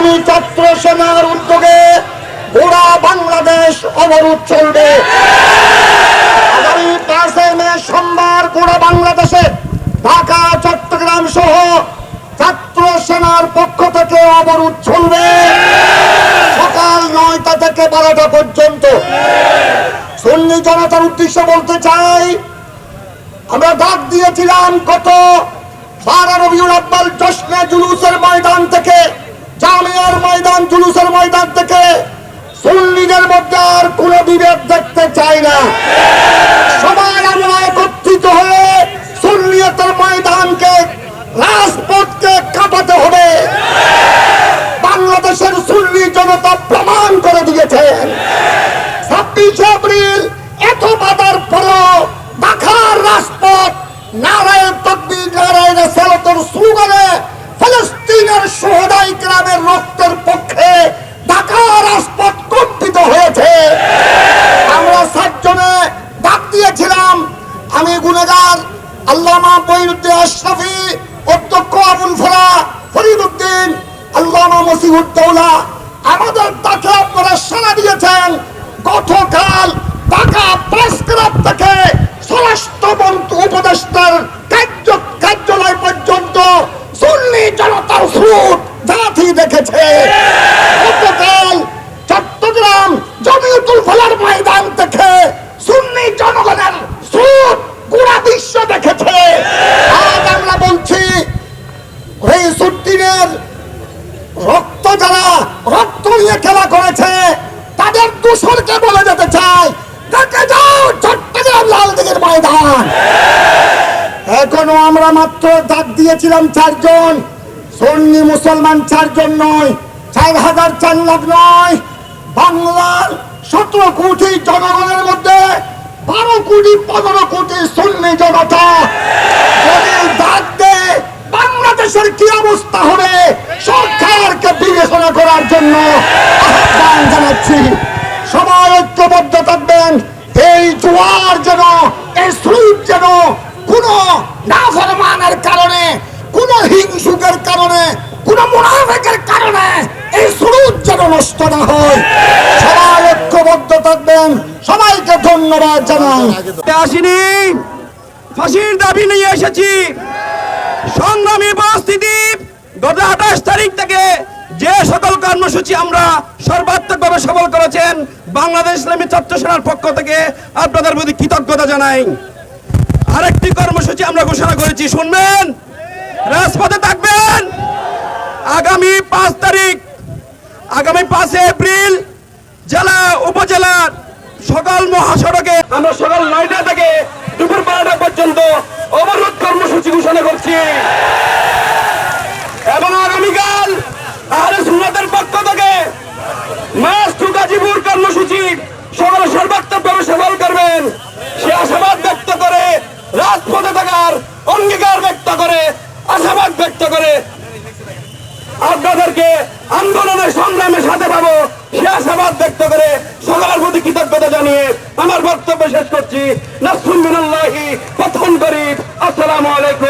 আগামী ছাত্র সেনার উদ্যোগে গোড়া বাংলাদেশ অবরোধ চলবে। আগামী পাঁচই মে সোমবার গোড়া বাংলাদেশে ঢাকা, চট্টগ্রাম সহ ছাত্র সেনার পক্ষ থেকে অবরোধ চলবে। সকাল নয়টা থেকে বারোটা পর্যন্ত। সুন্নি জনতার উদ্দেশ্যে বলতে চাই, আমরা ডাক দিয়েছিলাম কত বারা রবিউল আব্বাল জশ্নে জুলুসের ময়দান থেকে জামিয়ার ময়দান জুলুসের ময়দান থেকে সুন্নিদের মধ্যে আর কোনো বিভেদ দেখতে চাই না সবাই আমরা একত্রিত হয়ে সুন্নিয়তের ময়দানকে রাজপথকে কাটাতে হবে বাংলাদেশের সুন্নি জনতা প্রমাণ করে দিয়েছেন ছাব্বিশে এপ্রিল এত বাধার পরেও ঢাকার রাজপথ নারায়ণ তকবির নারায়ণ সালতর স্লোগানে ফলস্তিনের সোহদাই গ্রামের রক্তের পক্ষে ঢাকার রাজপথ কম্পিত হয়েছে আমরা সাতজনে ডাক দিয়েছিলাম আমি গুনেগার আল্লামা বইরুদ্দিন আশরাফি, অধ্যক্ষ আবুল ফরা ফরিদুদ্দিন, আল্লামা মসিহুদ্দৌলা। আমাদের তাকে আপনারা সাড়া দিয়েছেন, গতকাল ঢাকা প্রেস ক্লাব থেকে স্বরাষ্ট্র মন্ত্রী উপদেষ্টার কার্য, কার্যালয় পর্যন্ত সুন্নি জনতার স্রোত জাতি দেখেছে গতকাল চট্টগ্রাম জমিউতুল ফলার ময়দান থেকে সুন্নি জনগণের স্রোত গোড়া বিশ্ব দেখেছে আজ আমরা বলছি রইসুদ্দিনের রক্ত যারা রক্ত নিয়ে খেলা করেছে তাদের দূষণকে চাই। যাও চট্টগ্রাম লালদিঘির ময়দান। এখনও আমরা মাত্র ডাক দিয়েছিলাম চারজন। সন্নি মুসলমান চারজন নয়, চার হাজার চার লাখ নয়। বাংলার সতেরো কোটি জনগণের মধ্যে বারো কোটি, পনেরো কোটি সন্নি জনতা। যদি ডাক দেয়, বাংলাদেশের কি অবস্থা হবে? সরকারকে বিবেচনা করার জন্য আহ্বান জানাচ্ছি সবাই ঐক্যবদ্ধ থাকবেন এই জোয়ার যেন এই স্রোত যেন কোন নাফরমানের কারণে, কোন হিংসুকের কারণে, কোন মুনাফেকের কারণে এই স্রোত যেন নষ্ট না হয়। সবাই ঐক্যবদ্ধ থাকবেন, সবাইকে ধন্যবাদ আসিনি, ফাঁসির দাবি নিয়ে এসেছি। সংগ্রামী উপস্থিতি গত আঠাশ তারিখ থেকে যে সকল কর্মসূচি আমরা সর্বাত্মকভাবে সফল করেছেন, বাংলাদেশ ইসলামী ছাত্র সেনার পক্ষ থেকে আপনাদের প্রতি কৃতজ্ঞতা জানাই। আরেকটি কর্মসূচি আমরা ঘোষণা করেছি, শুনবেন? রাজপথে থাকবেন। আগামী পাঁচ তারিখ, আগামী পাঁচে এপ্রিল, জেলা, উপজেলার সকাল মহাসড়কে আমরা সকাল নয়টা থেকে দুপুর বারোটা পর্যন্ত অবরোধ কর্মসূচি ঘোষণা করছি এবং আগামীকাল আহলে সুন্নাতের পক্ষ থেকে মাস টু গাজীপুর কর্মসূচি সকলে সর্বাত্মকভাবে সফল করবেন সে আশাবাদ ব্যক্ত করে রাজপথে থাকার অঙ্গীকার ব্যক্ত করে আশাবাদ ব্যক্ত করে আপনাদেরকে আন্দোলনের সংগ্রামের সাথে পাবো। সে আশাবাদ ব্যক্ত করে সকলের প্রতি কৃতজ্ঞতা জানিয়ে আমার বক্তব্য শেষ করছি। নাসরুম প্রথম গরিব। আসসালামু আলাইকুম।